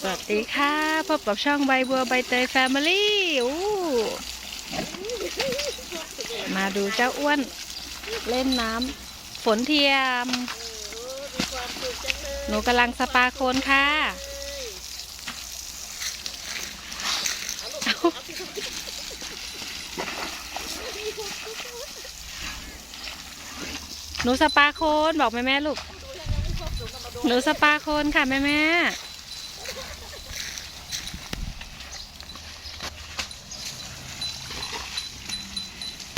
สวัสดีค่ะ พบกับช่องใบบัวใบเตยแฟมิลี่อู้มาดูเจ้าอ้วน เล่นน้ำฝนเทียม หนูกำลังสปาโคนค่ะ หนูสปาโคนบอกแม่แม่ลูก หนูสปาโคนค่ะแม่แม่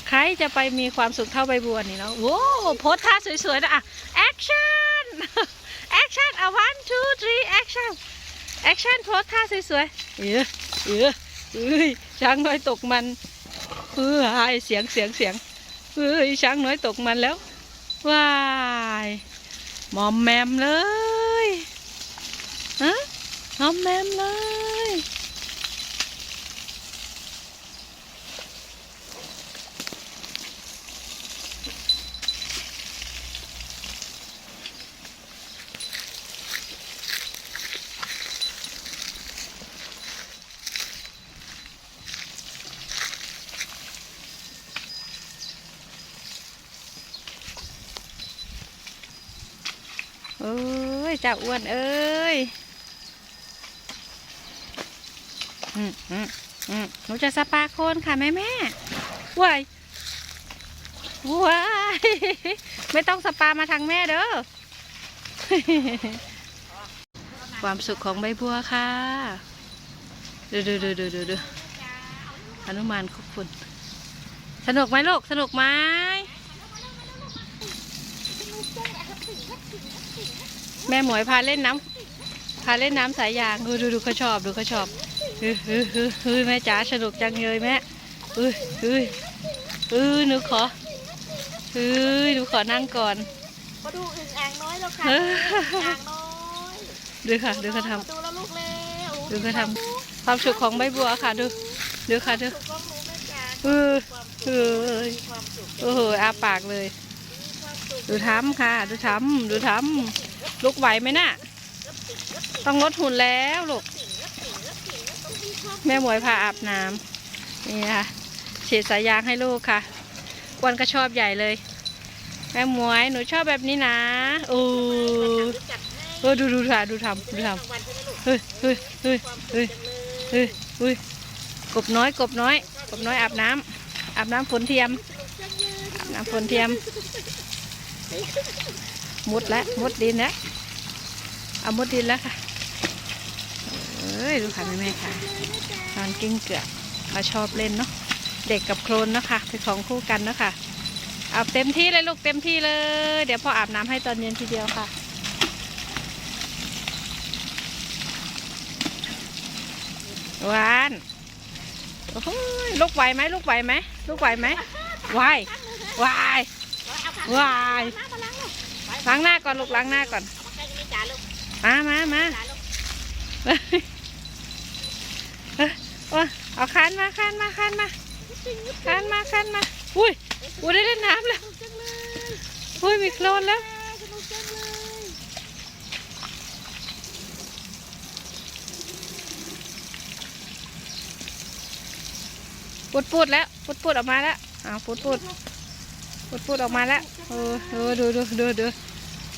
ใครจะไปมีความสุขเท่าใบบัวนี่เนาะโว้โพสท่าสวยๆนะอะแอคชั่นแอคชั่นอะ one two three action แอคชั่นโพสท่าสวยๆเออเออเอ้ยช้างน้อยตกมันเออหายเสียงเสียงเสียงเอ้ยช้างน้อยตกมันแล้วว้าย มอมแมมเลยฮะมอมแมมเลย เอ้ยเจ้าอ้วนเอ้ยอืมอืมอืมหนูจะสปาโคนค่ะแม่แม่ว้ายว้ายไม่ต้องสปามาทางแม่เด้อ ความสุขของใบบัวค่ะดูดูดูดูดูดูอนุมานคุกฝุ่นสนุกไหมลูก สนุกไหม แม่หมวยพาเล่นน้ำพาเล่นน้ำสายยางดูดูดูเขาชอบดูเขาชอบเฮ้ยเฮ้ยเฮ้ยเฮ้ยแม่จ๋าสนุกจังเลยแม่เฮ้ยเฮ้ยเฮ้ยหนูขอเฮ้ยหนูขอนั่งก่อนมาดูอึ่งอ่างน้อยแล้วค่ะเอออึ่งอ่างน้อยดูค่ะดูเขาทมาดูแล้วลูกเร็วำดูเขาทำความสุขของใบบัวค่ะดูดูค่ะดูสุขของหนูแม่จ๋าเออความเอสุขอมีความสุขโอ้โหอาปากเลยมีความสุขดูทำค่ะ ดูทำดูทำ ลุกไหวไหมน่ะ ต้องลดหุ่นแล้วลูก แม่หมวยพาอาบน้ำนี่ค่ะฉีดสายยางให้ลูกค่ะกวนก็ชอบใหญ่เลย แม่หมวยหนูชอบแบบนี้นะโอ้จัดให้เออดูดูค่ะดูทำดูทำเฮ้ยเฮ้ยเฮ้ยเฮ้ยเฮ้ยเฮ้ยกบน้อยกบน้อย กบน้อยอาบน้ำอาบน้ำฝนเทียมอาบน้ำฝนเทียม มุดแล้วมุดดินแล้วเอามุดดินแล้วค่ะเอ้ยดูค่ะแม่แม่ค่ะนอนกิ้งเกือกเขาชอบเล่นเนาะเด็กกับโคลนเนาะค่ะเป็นของคู่กันเนาะค่ะอาบเต็มที่เลยลูกเต็มที่เลย เดี๋ยวพออาบน้ำให้ตอนเย็นทีเดียวค่ะหวานโอ้โหลูกไหวไหมลูกไหวไหมลูกไหวไหมไหวไหวไหว ล้างหน้าก่อนลูกล้างหน้าก่อนใกล้จะมีจ๋าลูกมามามาจ๋าลูกโอ้ยเอาคันมาคันมาคันมาคันมาคันมา อุ้ยอุ้ยได้เล่นน้ำแล้ว จังเลยอุ้ยมีโคลนแล้ว สนุกจังเลยปุดปุดแล้ว ปุดปุดออกมาแล้วอ้าวปุดปุดปุดปุดออกมาแล้ว เออดูดูดูดูดู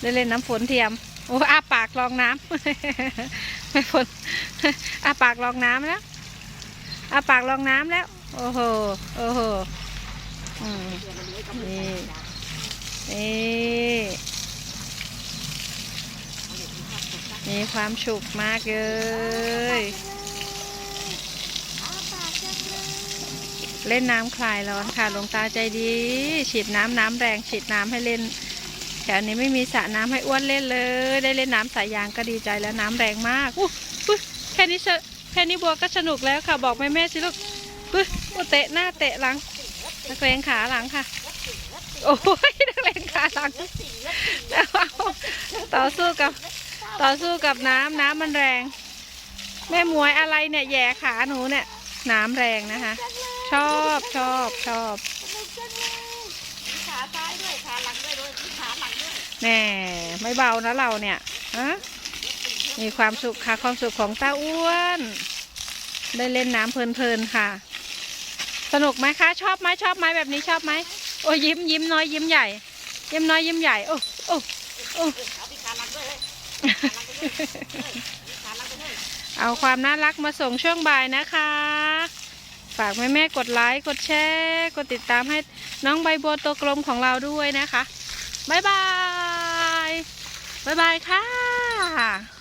ได้เล่นน้ำฝนเทียม โอ้อาปากรองน้ำไม่ฝนอาปากรองน้ำแล้วอาปากรองน้ำแล้ว โอ้โห โอ้โหอืมนี่นี่มีความสุขมากเลยเล่นน้ำคลายร้อนค่ะหลวงตาใจดี ฉีดน้ำน้ำแรงฉีดน้ำให้เล่น ถวนี้ไม่มีสระน้ำให้อ้วนเล่นเลย ได้เล่นน้ำสายยางก็ดีใจแล้วน้ำแรงมากอู้แค่นี้เชแค่นี้บัวก็สนุกแล้วค่ะ บอกแม่แม่สิลูกอุ้ยอู้เตะหน้าเตะหลังนักเลงขาหลังค่ะ โอ้ยนักเลงขาหลังต่อสู้กับต่อสู้กับน้ำน้ำมันแรง แม่มวยอะไรเนี่ยแย่ขาหนูเนี่ยน้ำแรงนะคะ ชอบชอบชอบ ขาซ้ายด้วยขาหลังด้วยด้วยมีขาหลังด้วยแน่ไม่เบานะเราเนี่ยฮะสิ่งเทียมมีความสุขค่ะความสุขของตาอ้วน ได้เล่นน้ำเพลินๆค่ะ สนุกไหมคะ ชอบไหมชอบไหมแบบนี้ชอบไหมโอ้ยยิ้มยิ้มน้อยยิ้มใหญ่ ยิ้มน้อยยิ้มใหญ่โอ้โอ้โอ้เอาพี่ขาลังด้วยเลยขาลังไปด้วยพี่ขาลังไปด้วยเอาความน่ารักมาส่งช่วงบ่ายนะคะ ฝากแม่แม่ๆกดไลค์กดแชร์กดติดตามให้น้องใบบัวตัวกลมของเราด้วยนะคะบ๊ายบายบ๊ายบายค่ะ